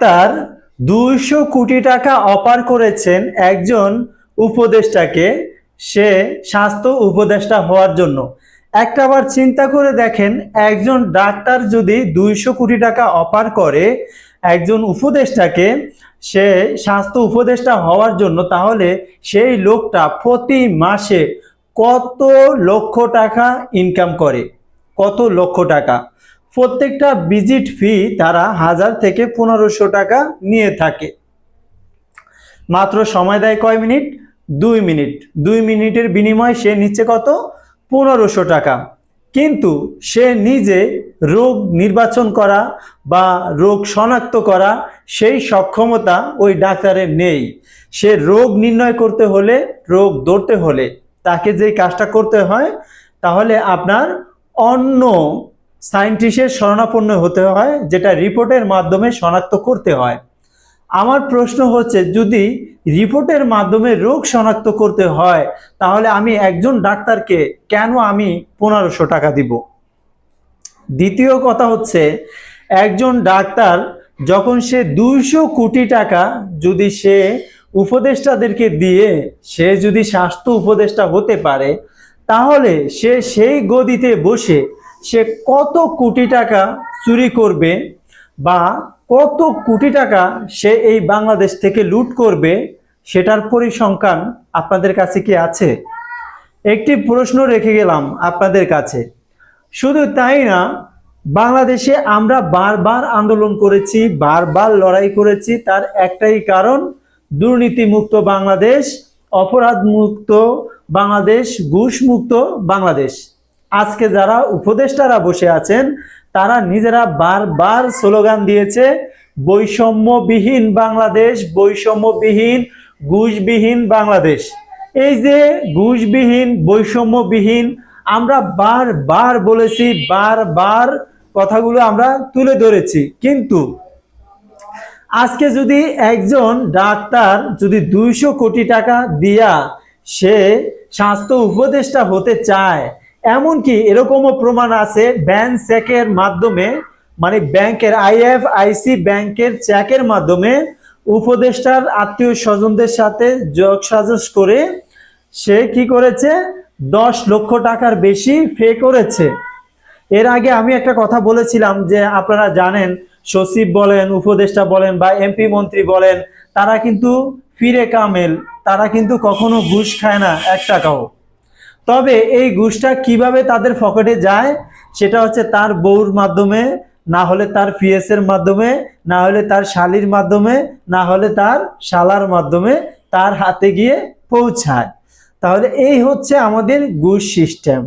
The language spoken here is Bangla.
ডাক্তার দুইশো কোটি টাকা অপার করেছেন একজন উপদেষ্টাকে। সে স্বাস্থ্য উপদেষ্টা হওয়ার জন্য। একটা বার চিন্তা করে দেখেন, একজন ডাক্তার যদি দুইশো কোটি টাকা অপার করে একজন উপদেষ্টাকে, সে স্বাস্থ্য উপদেষ্টা হওয়ার জন্য, তাহলে সেই লোকটা প্রতি মাসে কত লক্ষ টাকা ইনকাম করে? কত লক্ষ টাকা? প্রত্যেকটা ভিজিট ফি তারা হাজার থেকে পনেরোশো টাকা নিয়ে থাকে। মাত্র সময় দেয় কয় মিনিট? দুই মিনিট। দুই মিনিটের বিনিময়ে সে নিচ্ছে কত? পনেরোশো টাকা। কিন্তু সে নিজে রোগ নির্বাচন করা বা রোগ শনাক্ত করা সেই সক্ষমতা ওই ডাক্তারের নেই। সে রোগ নির্ণয় করতে হলে, রোগ ধরতে হলে। তাকে যেই কাজটা করতে হয়, তাহলে আপনার অন্য সায়েন্টিস্টের শরণাপন্ন হতে হয়, যেটা রিপোর্টের মাধ্যমে শনাক্ত করতে হয়। আমার প্রশ্ন হচ্ছে, যদি রিপোর্টের মাধ্যমে রোগ শনাক্ত করতে হয়, তাহলে আমি একজন ডাক্তারকে কেন আমি পনেরোশো টাকা দিব? দ্বিতীয় কথা হচ্ছে, একজন ডাক্তার যখন সে দুইশো কোটি টাকা যদি সে উপদেষ্টাদেরকে দিয়ে, সে যদি স্বাস্থ্য উপদেষ্টা হতে পারে, তাহলে সে সেই গদিতে বসে সে কত কোটি টাকা চুরি করবে বা কত কোটি টাকা সে এই বাংলাদেশ থেকে লুট করবে, সেটার পরিসংখ্যান আপনাদের কাছে কি আছে? একটি প্রশ্ন রেখে গেলাম আপনাদের কাছে। শুধু তাই না, বাংলাদেশে আমরা বারবার আন্দোলন করেছি, বারবার লড়াই করেছি, তার একটাই কারণ দুর্নীতিমুক্ত বাংলাদেশ অপরাধ মুক্ত বাংলাদেশ ঘুষ মুক্ত বাংলাদেশ। আজকে যারা উপদেষ্টারা বসে আছেন, তারা নিজেরা বারবার স্লোগান দিয়েছে, বৈষম্যবিহীন বাংলাদেশ, বৈষম্যবিহীন, ঘুষবিহীন বাংলাদেশ। এই যে ঘুষবিহীন, বৈষম্যবিহীন, আমরা বারবার বলেছি, বারবার কথাগুলো আমরা তুলে ধরেছি। কিন্তু আজকে যদি একজন ডাক্তার যদি দুইশো কোটি টাকা দিয়া সে স্বাস্থ্য উপদেষ্টা হতে চায় এমনকি এরকমও প্রমাণ আছে ব্যাংক চেকের মাধ্যমে মানে ব্যাংকের আইএফ আইসি ব্যাংকের চেকের মাধ্যমে উপদেষ্টার আত্মীয় স্বজনদের সাথে যোগ সাজস করে সে কি করেছে? দশ লক্ষ টাকার বেশি ফে করেছে। এর আগে আমি একটা কথা বলেছিলাম যে আপনারা জানেন, সচিব বলেন, উপদেষ্টা বলেন বা এমপি মন্ত্রী বলেন, তারা কিন্তু ফিরে কামেল, তারা কিন্তু কখনো ঘুষ খায় না এক টাকাও। তবে এই ঘুষটা কীভাবে তাদের পকেটে যায়, সেটা হচ্ছে তার বউর মাধ্যমে, না হলে তার পিএসের মাধ্যমে, না হলে তার শালির মাধ্যমে, না হলে তার শালার মাধ্যমে তার হাতে গিয়ে পৌঁছায়। তাহলে এই হচ্ছে আমাদের ঘুষ সিস্টেম